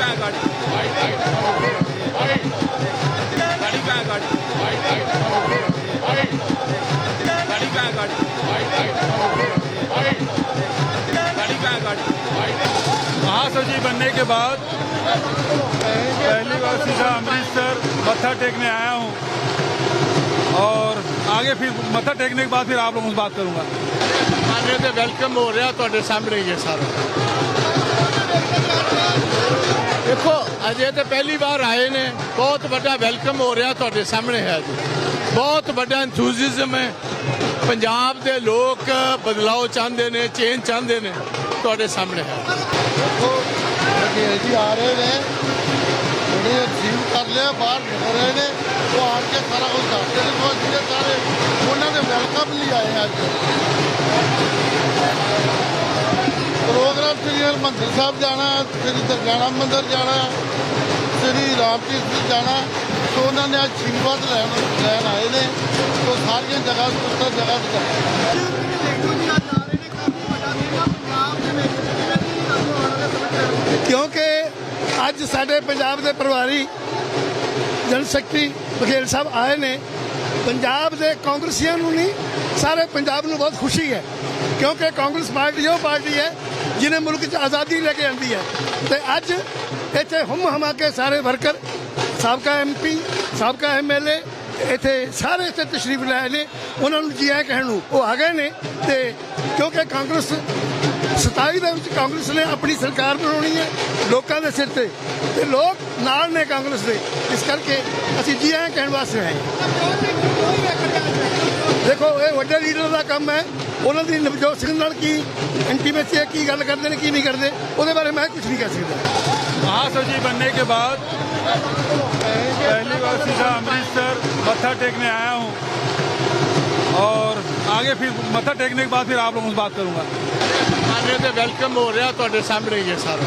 कहाँ गाड़ी गाड़ी कहाँ गाड़ी गाड़ी कहाँ गाड़ी गाड़ी कहाँ गाड़ी महासचिव बनने के बाद पहली बार सीधा अमृतसर मत्था टेकने आया हूँ। और आगे फिर मत्था टेकने के बाद फिर आप लोगों से बात करूँगा। वेलकम हो रहा है तो सामने ये सारा। ਅਜੇ ਤੇ ਪਹਿਲੀ ਵਾਰ ਆਏ ਨੇ। ਬਹੁਤ ਵੱਡਾ ਵੈਲਕਮ ਹੋ ਰਿਹਾ ਤੁਹਾਡੇ ਸਾਹਮਣੇ ਹੈ ਜੀ। ਬਹੁਤ ਵੱਡਾ ਐਂਥੂਸੀਜ਼ਮ ਹੈ। ਪੰਜਾਬ ਦੇ ਲੋਕ ਬਦਲਾਅ ਚਾਹੁੰਦੇ ਨੇ ਚੇਂਜ ਚਾਹੁੰਦੇ ਨੇ। ਤੁਹਾਡੇ ਸਾਹਮਣੇ ਹੈ। ਜੀ ਆ ਰਹੇ ਨੇ ਉਹਨੇ ਅਚੀਵ ਕਰ ਲਿਆ, ਬਾਹਰ ਨਿਕਲ ਰਹੇ ਨੇ, ਉਹ ਆ ਕੇ ਸਾਰਾ ਕੁਝ ਦੱਸਦੇ ਨੇ। ਉਹ ਜਿਹੜੇ ਸਾਰੇ ਉਹਨਾਂ ਦੇ ਵੈਲਕਮ ਲਈ ਆਏ ਅੱਜ। ਪ੍ਰੋਗਰਾਮ ਸ੍ਰੀ ਹਰਿਮੰਦਰ ਸਾਹਿਬ ਜਾਣਾ ਸ੍ਰੀ ਦਰਗਾਣਾ ਮੰਦਰ ਜਾਣਾ ਸ੍ਰੀ ਰਾਮ ਤੀਰਥ ਜਾਣਾ, ਸੋ ਉਹਨਾਂ ਨੇ ਅੱਜ ਆਸ਼ੀਰਵਾਦ ਲੈਣ ਲੈਣ ਆਏ ਨੇ। ਸੋ ਸਾਰੀਆਂ ਜਗ੍ਹਾ ਤੋਂ ਜਗ੍ਹਾ ਤੇ ਕਿਉਂਕਿ ਅੱਜ ਸਾਡੇ ਪੰਜਾਬ ਦੇ ਪ੍ਰਭਾਰੀ ਜਨ ਸ਼ਕਤੀ ਬਘੇਲ ਸਾਹਿਬ ਆਏ ਨੇ। ਪੰਜਾਬ ਦੇ ਕਾਂਗਰਸੀਆਂ ਨੂੰ ਨਹੀਂ, ਸਾਰੇ ਪੰਜਾਬ ਨੂੰ ਬਹੁਤ ਖੁਸ਼ੀ ਹੈ। ਕਿਉਂਕਿ ਕਾਂਗਰਸ ਪਾਰਟੀ ਉਹ ਪਾਰਟੀ ਹੈ ਜਿਹਨੇ ਮੁਲਕ 'ਚ ਆਜ਼ਾਦੀ ਲੈ ਕੇ ਆਂਦੀ ਹੈ। ਤੇ ਅੱਜ ਇੱਥੇ ਹੁਮ ਹਮਾ ਕੇ ਸਾਰੇ ਵਰਕਰ, ਸਾਬਕਾ ਐਮਪੀ ਸਾਬਕਾ ਐਮਐਲਏ ਇੱਥੇ ਸਾਰੇ ਇੱਥੇ ਤਸ਼ਰੀਫ ਲਾਏ ਨੇ। ਉਹਨਾਂ ਨੂੰ ਜੀ ਆਇਆਂ ਕਹਿਣ ਨੂੰ ਉਹ ਆ ਗਏ ਨੇ ਤੇ ਕਿਉਂਕਿ ਕਾਂਗਰਸ 27 ਦੇ ਵਿੱਚ ਕਾਂਗਰਸ ਨੇ ਆਪਣੀ ਸਰਕਾਰ ਬਣਾਉਣੀ ਹੈ ਲੋਕਾਂ ਦੇ ਸਿਰ ਤੇ ਤੇ ਲੋਕ ਨਾਲ ਨੇ ਕਾਂਗਰਸ ਦੇ। ਇਸ ਕਰਕੇ ਅਸੀਂ ਜੀ ਆਇਆਂ ਕਹਿਣ ਵਾਸਤੇ ਆਏ ਦੇਖੋ, ਇਹ ਵੱਡੇ ਲੀਡਰ ਦਾ ਕੰਮ ਹੈ। ਉਹਨਾਂ ਦੀ ਨਵਜੋਤ ਸਿੰਘ ਨਾਲ ਕੀ ਇੰਟੀਮੇਸੀ ਹੈ ਕੀ ਗੱਲ ਕਰਦੇ ਨੇ, ਕੀ ਨਹੀਂ ਕਰਦੇ, ਉਹਦੇ ਬਾਰੇ ਮੈਂ ਕੁਝ ਨਹੀਂ ਕਹਿ ਸਕਦਾ। महासचिव बनने के बाद पहली बार सीधा अमृतसर मत्था टेकने आया हूँ और आगे फिर मत्था टेकने के बाद फिर आप लोगों से बात करूंगा ਆਨੇ ਤੇ ਵੈਲਕਮ ਹੋ ਰਿਹਾ ਤੁਹਾਡੇ ਸਾਹਮਣੇ ਹੀ ਹੈ ਸਾਰਾ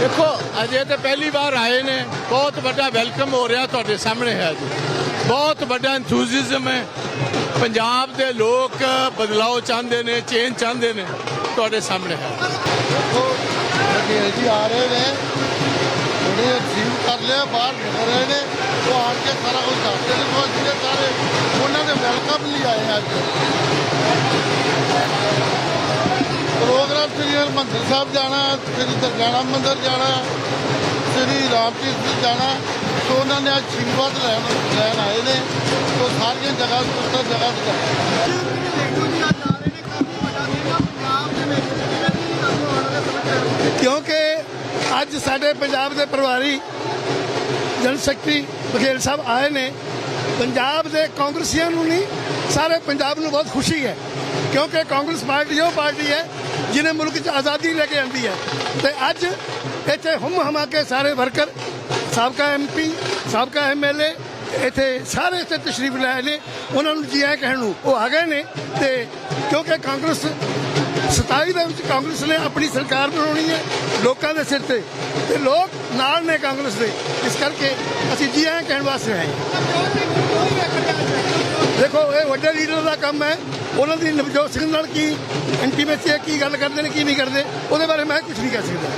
ਦੇਖੋ ਅਜੇ ਤੇ ਪਹਿਲੀ ਵਾਰ ਆਏ ਨੇ ਬਹੁਤ ਵੱਡਾ ਵੈਲਕਮ ਹੋ ਰਿਹਾ ਤੁਹਾਡੇ ਸਾਹਮਣੇ ਹੈ ਜੀ ਬਹੁਤ ਵੱਡਾ ਐਂਥੂਸੀਜ਼ਮ ਹੈ ਪੰਜਾਬ ਦੇ ਲੋਕ ਬਦਲਾਅ ਚਾਹੁੰਦੇ ਨੇ ਚੇਂਜ ਚਾਹੁੰਦੇ ਨੇ ਤੁਹਾਡੇ ਸਾਹਮਣੇ ਹੈ। ਦੇਖੋ ਜੀ ਆ ਰਹੇ ਨੇ ਉਹਨੇ ਅਚੀਵ ਕਰ ਲਿਆ ਬਾਹਰ ਨਿਕਲ ਰਹੇ ਨੇ। ਉਹ ਆ ਕੇ ਸਾਰਾ ਕੁਝ ਦੱਸਦੇ ਨੇ ਉਹ ਜਿਹੜੇ ਸਾਰੇ ਉਹਨਾਂ ਦੇ ਵੈਲਕਮ ਲਈ ਆਏ ਅੱਜ। ਪ੍ਰੋਗਰਾਮ ਸ੍ਰੀ ਹਰਿਮੰਦਰ ਸਾਹਿਬ ਜਾਣਾ ਸ੍ਰੀ ਦਰਗਾਣਾ ਮੰਦਿਰ ਜਾਣਾ ਸ੍ਰੀ ਰਾਮ ਤੀਰਥ ਜਾਣਾ ਸੋ ਉਹਨਾਂ ਨੇ ਅੱਜ ਆਸ਼ੀਰਵਾਦ ਲੈਣ ਲੈਣ ਆਏ ਨੇ। ਸੋ ਸਾਰੀਆਂ ਜਗ੍ਹਾ ਤੋਂ ਜਗ੍ਹਾ ਤੇ ਅੱਜ ਸਾਡੇ ਪੰਜਾਬ ਦੇ ਪਰਿਵਾਰੀ ਜਨ ਸ਼ਕਤੀ ਬਘੇਲ ਸਾਹਿਬ ਆਏ ਨੇ। ਪੰਜਾਬ ਦੇ ਕਾਂਗਰਸੀਆਂ ਨੂੰ ਨਹੀਂ, ਸਾਰੇ ਪੰਜਾਬ ਨੂੰ ਬਹੁਤ ਖੁਸ਼ੀ ਹੈ, ਕਿਉਂਕਿ ਕਾਂਗਰਸ ਪਾਰਟੀ ਉਹ ਪਾਰਟੀ ਹੈ ਜਿਹਨੇ ਮੁਲਕ 'ਚ ਆਜ਼ਾਦੀ ਲੈ ਕੇ ਆਂਦੀ ਹੈ। ਤੇ ਅੱਜ ਇੱਥੇ ਹੁਮ ਹਮਾ ਕੇ ਸਾਰੇ ਵਰਕਰ, ਸਾਬਕਾ ਐਮਪੀ ਸਾਬਕਾ ਐਮਐਲਏ ਇੱਥੇ ਸਾਰੇ ਇੱਥੇ ਤਸ਼ਰੀਫ ਲਾਏ ਨੇ, ਉਹਨਾਂ ਨੂੰ ਜੀ ਆਇਆਂ ਕਹਿਣ ਨੂੰ ਉਹ ਆ ਗਏ ਨੇ ਤੇ ਕਿਉਂਕਿ ਕਾਂਗਰਸ 27 ਦੇ ਵਿੱਚ ਕਾਂਗਰਸ ਨੇ ਆਪਣੀ ਸਰਕਾਰ ਬਣਾਉਣੀ ਹੈ ਲੋਕਾਂ ਦੇ ਸਿਰ ਤੇ ਤੇ ਲੋਕ ਨਾਲ ਨੇ ਕਾਂਗਰਸ ਦੇ, ਇਸ ਕਰਕੇ ਅਸੀਂ ਜੀ ਆਇਆਂ ਕਹਿਣ ਵਾਸਤੇ ਆਏ ਦੇਖੋ, ਇਹ ਵੱਡੇ ਲੀਡਰ ਦਾ ਕੰਮ ਹੈ, ਉਹਨਾਂ ਦੀ ਨਵਜੋਤ ਸਿੰਘ ਨਾਲ ਕੀ ਇੰਟੀਮੇਸੀ ਹੈ ਕੀ ਗੱਲ ਕਰਦੇ ਨੇ, ਕੀ ਨਹੀਂ ਕਰਦੇ, ਉਹਦੇ ਬਾਰੇ ਮੈਂ ਕੁਝ ਨਹੀਂ ਕਹਿ ਸਕਦਾ।